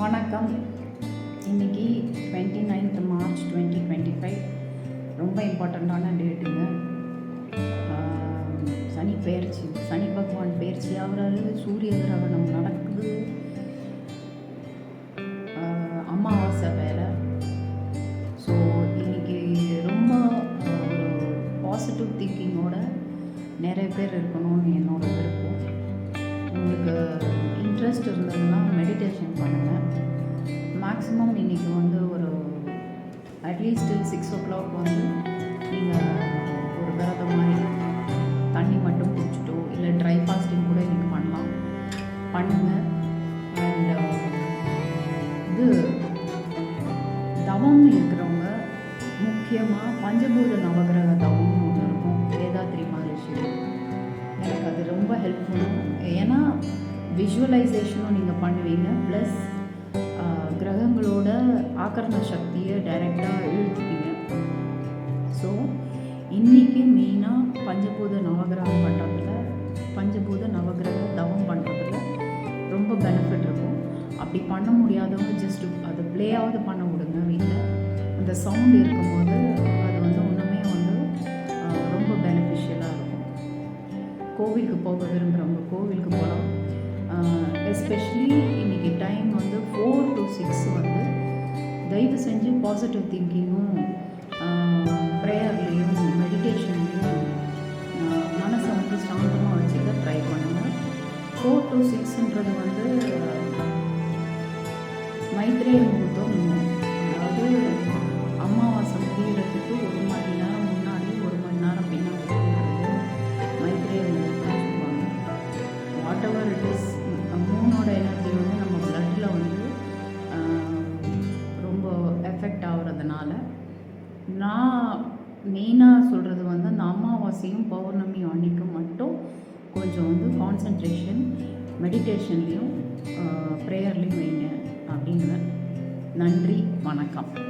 வணக்கம். இன்னைக்கு twenty ninth March twenty twenty five ரொம்ப இம்பார்ட்டண்ட்டான டேட்டுங்க சனி பெயர்ச்சி. சனி பகவான் பெயர்ச்சி ஆகிறாரு. சூரிய கிரகணம் நடக்குது. அமாவாசை வேலை. ஸோ இன்னைக்கு ரொம்ப ஒரு பாசிட்டிவ் திங்கிங்கோட நிறைய பேர் இருக்கணும்னு என்னோட விருப்பம். உங்களுக்கு இன்ட்ரெஸ்ட் இருந்ததுன்னா மெடிடேஷன் பண்ண இது இன்றைக்கி வந்து ஒரு அட்லீஸ்ட் சிக்ஸ் ஓ கிளாக் வந்து நீங்கள் ஒரு விரதம் மாதிரி தண்ணி மட்டும் குடிச்சிட்டோ இல்லை ட்ரை ஃபாஸ்டிங் கூட இன்றைக்கி பண்ணலாம். பண்ணுங்கள் அண்ட் um, இது தவம் இருக்கிறவங்க முக்கியமாக பஞ்சபூத நவகிரக தவம்னு ஒன்று இருக்கும். வேதாத்ரி மகரிஷி எனக்கு அது ரொம்ப ஹெல்ப்ஃபுல்லும் ஏன்னா விஷுவலைசேஷனும் நீங்கள் பண்ணுவீங்க. ப்ளஸ் ஆக்கரண சக்தியை டைரெக்டாக இழுத்துப்பீங்க ஸோ இன்றைக்கி மெயினாக பஞ்சபூத நவகிரகம் பண்ணுறதுல பஞ்சபூத நவகிரக தவம் பண்ணுறதுல ரொம்ப பெனிஃபிட் இருக்கும். அப்படி பண்ண முடியாதவங்க ஜஸ்ட் அது ப்ளேயாவது பண்ண விடுங்க வீட்டில் அந்த சவுண்ட் இருக்கும்போது அது வந்து ஒன்றுமே வந்து ரொம்ப பெனிஃபிஷியலாக இருக்கும். கோவிலுக்கு போக விரும்புகிறவங்க கோவிலுக்கு போகலாம். எஸ்பெஷலி இன்றைக்கி டைம் வந்து ஃபோர் டு சிக்ஸ் வந்து தயவு செஞ்சு பாசிட்டிவ் திங்கிங்கும் ப்ரேயர்லேயும் மெடிடேஷன்லேயும் மனசை வந்து ஸ்ட்ராங்கமாக வச்சுக்க ட்ரை பண்ணுங்கள் ஃபோர் டு சிக்ஸ்ன்றது வந்து மைத்ரேய இருக்கிறதுனால நான் மெயினாக சொல்கிறது வந்து அந்த அமாவாசையும் பௌர்ணமி அன்னைக்கு மட்டும் கொஞ்சம் வந்து கான்சன்ட்ரேஷன் மெடிடேஷன்லேயும் ப்ரேயர்லேயும் வைங்க. அப்படின்னுவேன் நன்றி வணக்கம்.